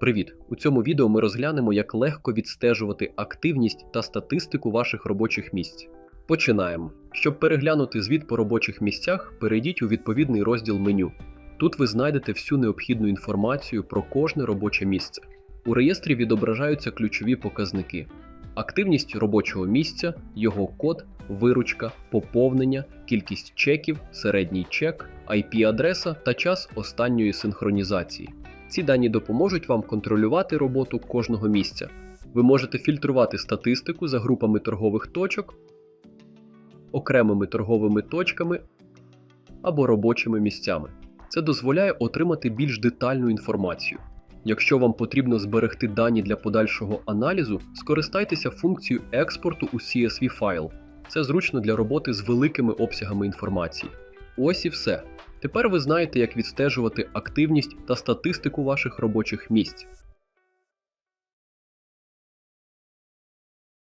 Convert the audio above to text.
Привіт! У цьому відео ми розглянемо, як легко відстежувати активність та статистику ваших робочих місць. Починаємо. Щоб переглянути звіт по робочих місцях, перейдіть у відповідний розділ меню. Тут ви знайдете всю необхідну інформацію про кожне робоче місце. У реєстрі відображаються ключові показники: активність робочого місця, його код, виручка, поповнення, кількість чеків, середній чек, IP-адреса та час останньої синхронізації. Ці дані допоможуть вам контролювати роботу кожного місця. Ви можете фільтрувати статистику за групами торгових точок, окремими торговими точками або робочими місцями. Це дозволяє отримати більш детальну інформацію. Якщо вам потрібно зберегти дані для подальшого аналізу, скористайтеся функцією експорту у CSV файл. Це зручно для роботи з великими обсягами інформації. Ось і все. Тепер ви знаєте, як відстежувати активність та статистику ваших робочих місць.